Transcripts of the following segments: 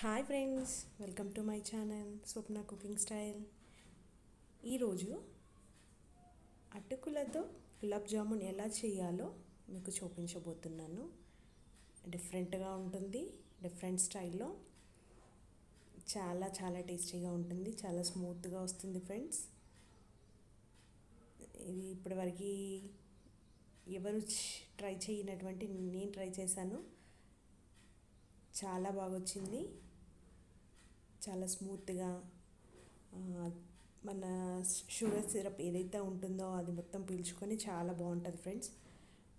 Hi friends welcome to my channel Swapna cooking style ఈరోజు అటుకులతో గులాబ్ జామున్ ఎలా చేయాలో మీకు చూపించబోతున్నాను. డిఫరెంట్గా ఉంటుంది డిఫరెంట్ స్టైల్లో చాలా చాలా టేస్టీగా ఉంటుంది చాలా స్మూత్గా వస్తుంది ఫ్రెండ్స్ ఇది ఇప్పటివరకు ఎవరు ట్రై చేయనటువంటి నేను ట్రై చేశాను. చాలా బాగా వచ్చింది చాలా స్మూత్గా మన షుగర్ సిరప్ ఏదైతే ఉంటుందో అది మొత్తం పీల్చుకొని చాలా బాగుంటుంది ఫ్రెండ్స్.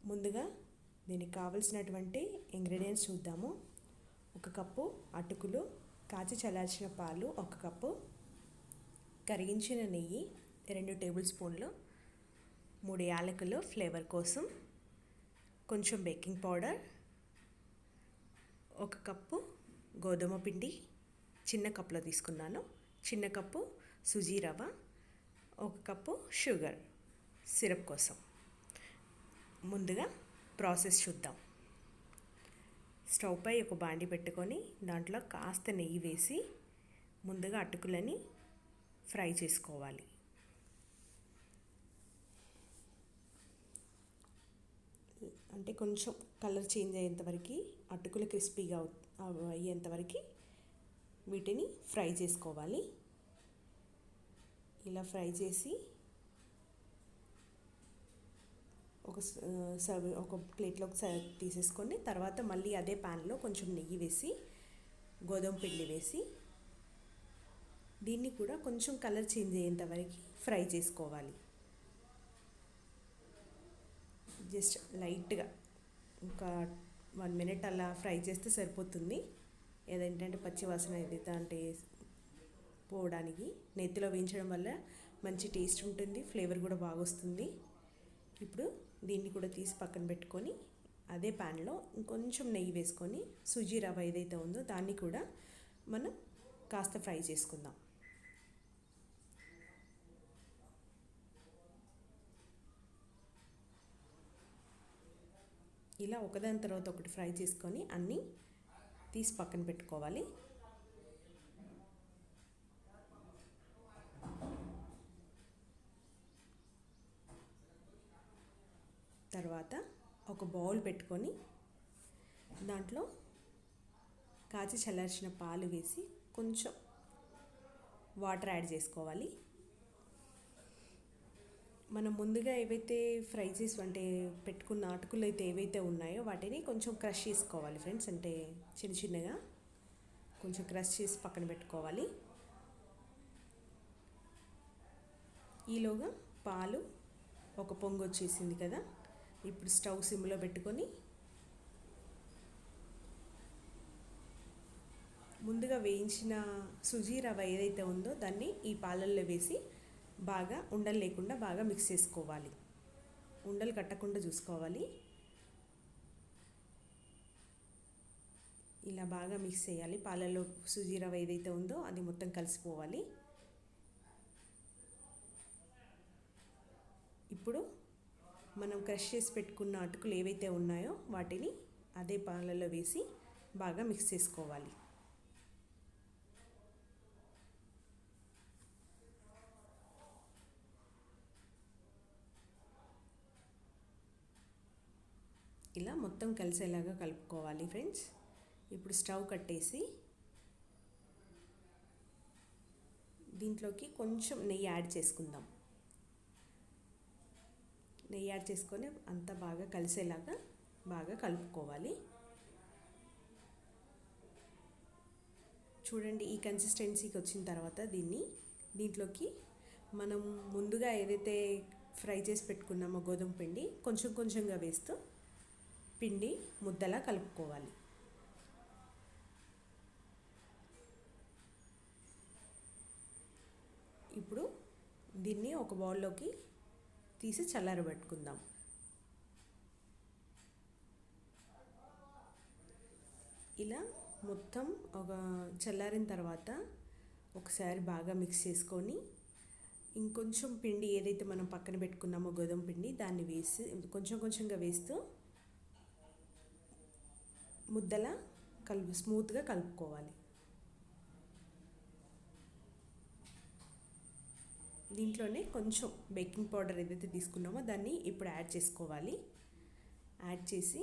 ముందుగా దీనికి కావలసినటువంటి ఇంగ్రీడియంట్స్ చూద్దాము. ఒక కప్పు అటుకులు కాచి చల్లార్చిన పాలు ఒక కప్పు కరిగించిన నెయ్యి రెండు టేబుల్ స్పూన్లు మూడు యాలకులు ఫ్లేవర్ కోసం కొంచెం బేకింగ్ పౌడర్ ఒక కప్పు గోధుమ పిండి చిన్న కప్లో తీసుకున్నాను. చిన్న కప్పు సుజీ రవ్వ ఒక కప్పు షుగర్ సిరప్ కోసం. ముందుగా ప్రాసెస్ చూద్దాం. స్టవ్ పై ఒక బాండి పెట్టుకొని దాంట్లో కాస్త నెయ్యి వేసి ముందుగా అటుకులని ఫ్రై చేసుకోవాలి. అంటే కొంచెం కలర్ చేంజ్ అయ్యేంతవరకు అటుకులు క్రిస్పీగా అయ్యేంతవరకు వీటిని ఫ్రై చేసుకోవాలి. ఇలా ఫ్రై చేసి ఒక సర్వ్ ఒక ప్లేట్లోకి సర్వ్ తీసేసుకొని తర్వాత మళ్ళీ అదే ప్యాన్లో కొంచెం నెయ్యి వేసి గోధుమ పిండి వేసి దీన్ని కూడా కొంచెం కలర్ చేంజ్ అయ్యేంత వరకు ఫ్రై చేసుకోవాలి. జస్ట్ లైట్గా ఒక వన్ మినిట్ అలా ఫ్రై చేస్తే సరిపోతుంది. ఏదేంటంటే పచ్చివాసన ఏదైతే అంటే పోవడానికి నెత్తిలో వేయించడం వల్ల మంచి టేస్ట్ ఉంటుంది ఫ్లేవర్ కూడా బాగా వస్తుంది. ఇప్పుడు దీన్ని కూడా తీసి పక్కన పెట్టుకొని అదే ప్యాన్లో ఇంకొంచెం నెయ్యి వేసుకొని సుజీ రవ్వ ఏదైతే ఉందో దాన్ని కూడా మనం కాస్త ఫ్రై చేసుకుందాం. ఇలా ఒకదాని తర్వాత ఒకటి ఫ్రై చేసుకొని అన్నీ తీసి పక్కన పెట్టుకోవాలి. తర్వాత ఒక బౌల్ పెట్టుకొని దాంట్లో కాచి చల్లార్చిన పాలు వేసి కొంచెం వాటర్ యాడ్ చేసుకోవాలి. మనం ముందుగా ఏవైతే ఫ్రై చేసి అంటే పెట్టుకున్న అటుకులు అయితే ఏవైతే ఉన్నాయో వాటిని కొంచెం క్రష్ చేసుకోవాలి ఫ్రెండ్స్. అంటే చిన్న చిన్నగా కొంచెం క్రష్ చేసి పక్కన పెట్టుకోవాలి. ఈలోగా పాలు ఒక పొంగు వచ్చేసింది కదా ఇప్పుడు స్టవ్ సిమ్లో పెట్టుకొని ముందుగా వేయించిన సుజీ రవ్వ ఏదైతే ఉందో దాన్ని ఈ పాలల్లో వేసి బాగా ఉండలు లేకుండా బాగా మిక్స్ చేసుకోవాలి. ఉండలు కట్టకుండా చూసుకోవాలి. ఇలా బాగా మిక్స్ చేయాలి. పాలలో సుజీ రవ్వ ఏదైతే ఉందో అది మొత్తం కలిసిపోవాలి. ఇప్పుడు మనం క్రష్ చేసి పెట్టుకున్న అటుకులు ఏవైతే ఉన్నాయో వాటిని అదే పాలలో వేసి బాగా మిక్స్ చేసుకోవాలి. ఇలా మొత్తం కలిసేలాగా కలుపుకోవాలి ఫ్రెండ్స్. ఇప్పుడు స్టవ్ కట్టేసి దీంట్లోకి కొంచెం నెయ్యి యాడ్ చేసుకుందాం. నెయ్యి యాడ్ చేసుకొని అంతా బాగా కలిసేలాగా బాగా కలుపుకోవాలి. చూడండి ఈ కన్సిస్టెన్సీకి వచ్చిన తర్వాత దీన్ని దీంట్లోకి మనం ముందుగా ఏదైతే ఫ్రై చేసి పెట్టుకున్నామో గోధుమ పిండి కొంచెం కొంచెంగా వేస్తూ పిండి ముద్దలా కలుపుకోవాలి. ఇప్పుడు దీన్ని ఒక బౌల్లోకి తీసి చల్లారబెట్టుకుందాం ఇలా మొత్తం ఒక చల్లారిన తర్వాత ఒకసారి బాగా మిక్స్ చేసుకొని ఇంకొంచెం పిండి ఏదైతే మనం పక్కన పెట్టుకున్నామో గోధుమ పిండి దాన్ని వేసి కొంచెం కొంచెంగా వేస్తూ ముద్దలా కలుపు స్మూత్గా కలుపుకోవాలి. దీంట్లోనే కొంచెం బేకింగ్ పౌడర్ ఏదైతే తీసుకున్నామో దాన్ని ఇప్పుడు యాడ్ చేసుకోవాలి. యాడ్ చేసి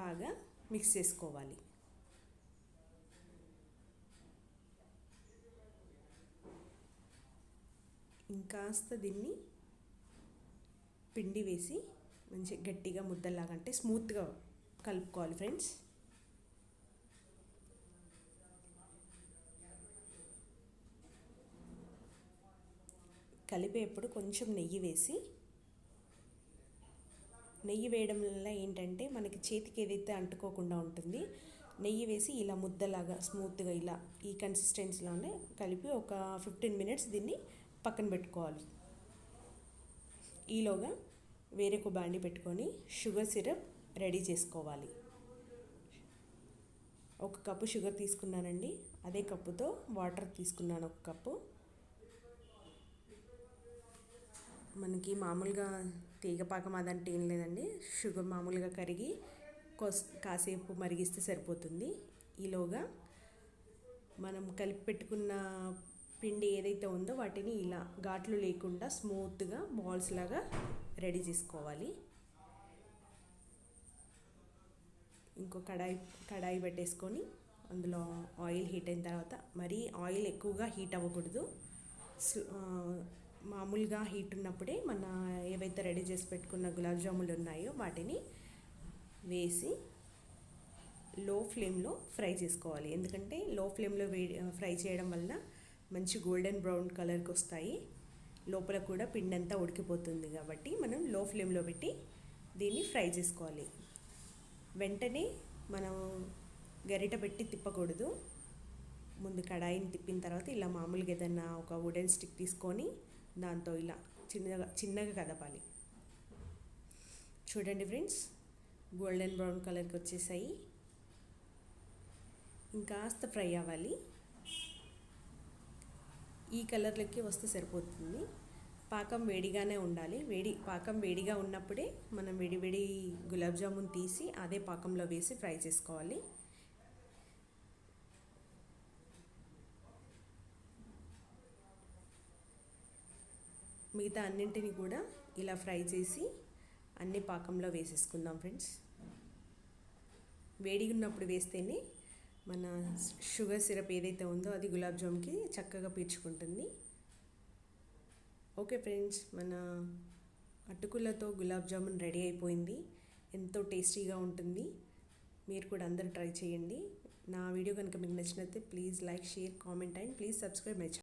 బాగా మిక్స్ చేసుకోవాలి. ఇంకాస్త దీన్ని పిండి వేసి మంచి గట్టిగా ముద్దలాగా అంటే స్మూత్గా కలుపుకోవాలి ఫ్రెండ్స్. కలిపేప్పుడు కొంచెం నెయ్యి వేసి నెయ్యి వేయడం వల్ల ఏంటంటే మనకి చేతికి ఏదైతే అంటుకోకుండా ఉంటుంది నెయ్యి వేసి ఇలా ముద్దలాగా స్మూత్గా ఇలా ఈ కన్సిస్టెన్సీలోనే కలిపి ఒక ఫిఫ్టీన్ మినిట్స్ దీన్ని పక్కన పెట్టుకోవాలి. ఈలోగా వేరే ఒక బాండి పెట్టుకొని షుగర్ సిరప్ రెడీ చేసుకోవాలి. ఒక కప్పు షుగర్ తీసుకున్నానండి. అదే కప్పుతో వాటర్ తీసుకున్నాను ఒక కప్పు. మనకి మామూలుగా తీగపాకం అదంటే ఏం లేదండి. షుగర్ మామూలుగా కరిగి కోస్ కాసేపు మరిగిస్తే సరిపోతుంది. ఈలోగా మనం కలిపి పెట్టుకున్న పిండి ఏదైతే ఉందో వాటిని ఇలా ఘాట్లు లేకుండా స్మూత్గా బాల్స్ లాగా రెడీ చేసుకోవాలి. ఇంకో కడాయి కడాయి పెట్టేసుకొని అందులో ఆయిల్ హీట్ అయిన తర్వాత మరీ ఆయిల్ ఎక్కువగా హీట్ అవ్వకూడదు. మామూలుగా హీట్ ఉన్నప్పుడే మన ఏవైతే రెడీ చేసి పెట్టుకున్న గులాబ్ జాములు ఉన్నాయో వాటిని వేసి లో ఫ్లేమ్లో ఫ్రై చేసుకోవాలి. ఎందుకంటే లో ఫ్లేమ్లో వేడి ఫ్రై చేయడం వల్ల మంచి గోల్డెన్ బ్రౌన్ కలర్కి వస్తాయి. లోపల కూడా పిండి అంతా ఉడికిపోతుంది కాబట్టి మనం లో ఫ్లేమ్లో పెట్టి దీన్ని ఫ్రై చేసుకోవాలి. వెంటనే మనం గరిట పెట్టి తిప్పకూడదు. ముందు కడాయిని తిప్పిన తర్వాత ఇలా మామూలుగా ఏదన్నా ఒక వుడెన్ స్టిక్ తీసుకొని దాంతో ఇలా చిన్నగా చిన్నగా కదపాలి. చూడండి ఫ్రెండ్స్ గోల్డెన్ బ్రౌన్ కలర్కి వచ్చేసాయి. ఇంకాస్త ఫ్రై అవ్వాలి. ఈ కలర్లకి వస్తే సరిపోతుంది. పాకం వేడిగానే ఉండాలి. వేడి పాకం వేడిగా ఉన్నప్పుడే మనం వేడివేడి గులాబ్ జామున్ తీసి అదే పాకంలో వేసి ఫ్రై చేసుకోవాలి. మిగతా అన్నింటినీ కూడా ఇలా ఫ్రై చేసి అన్ని పాకంలో వేసేసుకుందాం ఫ్రెండ్స్. వేడిగా ఉన్నప్పుడు వేస్తేనే మన షుగర్ సిరప్ ఏదైతే ఉందో అది గులాబ్ జామ్కి చక్కగా పీల్చుకుంటుంది. ఓకే ఫ్రెండ్స్ మన అటుకులతో గులాబ్ జామున్ రెడీ అయిపోయింది. ఎంతో టేస్టీగా ఉంటుంది. మీరు కూడా అందరూ ట్రై చేయండి. నా వీడియో కనుక మీకు నచ్చినట్లయితే please like share comment and please subscribe my channel